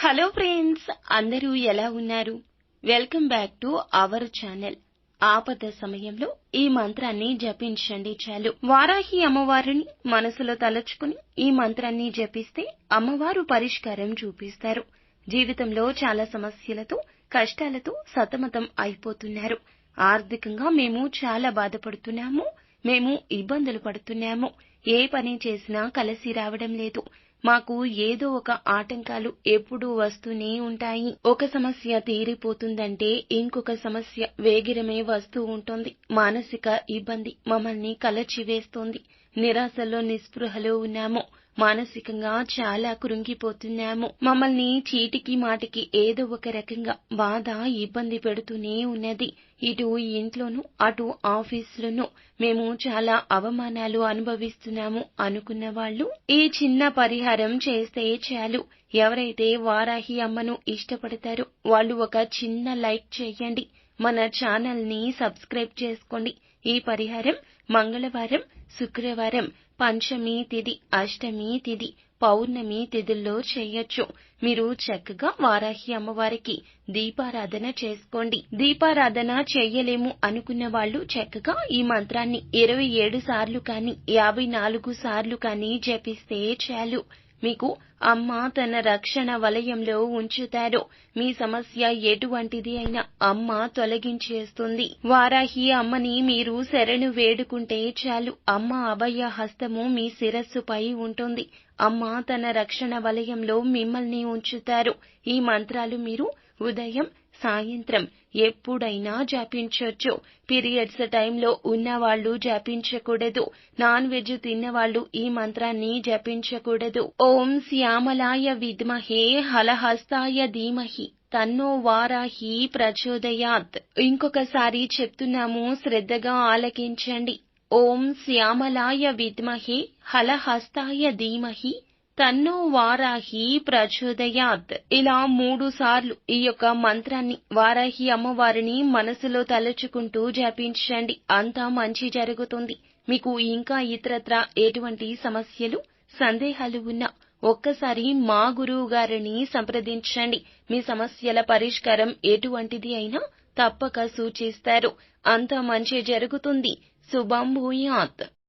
Hello friends అందరూ ఎలా ఉన్నారు? Welcome back to our channel. ఆపద సమయంలో ఈ మంత్రాన్ని జపించండి చాలు. వారాహి అమ్మవారిని మనసులో తలచుకుని ఈ మంత్రాన్ని జపిస్తే అమ్మవారు పరిష్కారం చూపిస్తారు. జీవితంలో చాలా సమస్యలతో కష్టాలతో సతమతం అయిపోతున్నారు. ఆర్థికంగా మేము చాలా బాధపడుతున్నాము. మేము ఇబ్బందులు పడుతున్నాము. ఏ పని చేసినా కలిసి రావడం లేదు. మాకు ఏదో ఒక ఆటంకాలు ఎప్పుడూ వస్తూనే ఉంటాయి. ఒక సమస్య తీరిపోతుందంటే ఇంకొక సమస్య వేగిరమే వస్తూ ఉంటుంది. మానసిక ఇబ్బంది మమ్మల్ని కలచివేస్తోంది. నిరాశలో నిస్పృహలో ఉన్నాము. మానసికంగా చాలా కృంగిపోతున్నాము. మమ్మల్ని చీటికి మాటికి ఏదో ఒక రకంగా బాధ ఇబ్బంది పెడుతూనే ఉన్నది. ఇటు ఇంట్లోనూ అటు ఆఫీసులోనూ మేము చాలా అవమానాలు అనుభవిస్తున్నాము అనుకున్న వాళ్ళు. ఈ చిన్న పరిహారం చేస్తే చాలు. ఎవరైతే వారాహి అమ్మను ఇష్టపడతారో వాళ్ళు ఒక చిన్న లైక్ చేయండి. మన ఛానల్ని సబ్స్క్రైబ్ చేసుకోండి. ఈ పరిహారం మంగళవారం శుక్రవారం పంచమి తిథి అష్టమి తిథి పౌర్ణమి తిథుల్లో చేయొచ్చు. మీరు చక్కగా వారాహి అమ్మవారికి దీపారాధన చేసుకోండి. దీపారాధన చెయ్యలేము అనుకున్న వాళ్ళు చక్కగా ఈ మంత్రాన్ని ఇరవై ఏడు సార్లు కానీ యాభై నాలుగు సార్లు కానీ జపిస్తే చాలు. మీకు అమ్మ తన రక్షణ వలయంలో ఉంచుతారు. మీ సమస్య ఎటువంటిది అయినా అమ్మ తొలగించేస్తుంది. వారాహి అమ్మని మీరు శరణు వేడుకుంటే చాలు. అమ్మ అభయ హస్తము మీ శిరస్సుపై ఉంటుంది. అమ్మ తన రక్షణ వలయంలో మిమ్మల్ని ఉంచుతారు. ఈ మంత్రాలు మీరు ఉదయం సాయంత్రం ఎప్పుడైనా జపించొచ్చు. పీరియడ్స్ టైంలో ఉన్నవాళ్ళు జపించకూడదు. నాన్ వెజ్ తిన్నవాళ్ళు ఈ మంత్రాన్ని జపించకూడదు. ఓం శ్యామలాయ విద్మహే హలహస్తాయ ధీమహి తన్నో వారాహి ప్రచోదయాత్. ఇంకొకసారి చెప్తున్నాము శ్రద్ధగా ఆలకించండి. ఓం శ్యామలాయ విద్మహే హలహస్తాయ ధీమహి తన్నో వారాహి ప్రచోదయాత్. ఇలా మూడు సార్లు ఈ యొక్క మంత్రాన్ని వారాహి అమ్మవారిని మనసులో తలుచుకుంటూ జపించండి. అంతా మంచి జరుగుతుంది. మీకు ఇంకా ఇతరత్ర ఎటువంటి సమస్యలు సందేహాలు ఉన్నా ఒక్కసారి మా గురువు గారిని సంప్రదించండి. మీ సమస్యల పరిష్కారం ఎటువంటిది అయినా తప్పక సూచిస్తారు. అంతా మంచి జరుగుతుంది. శుభం భూయాత్.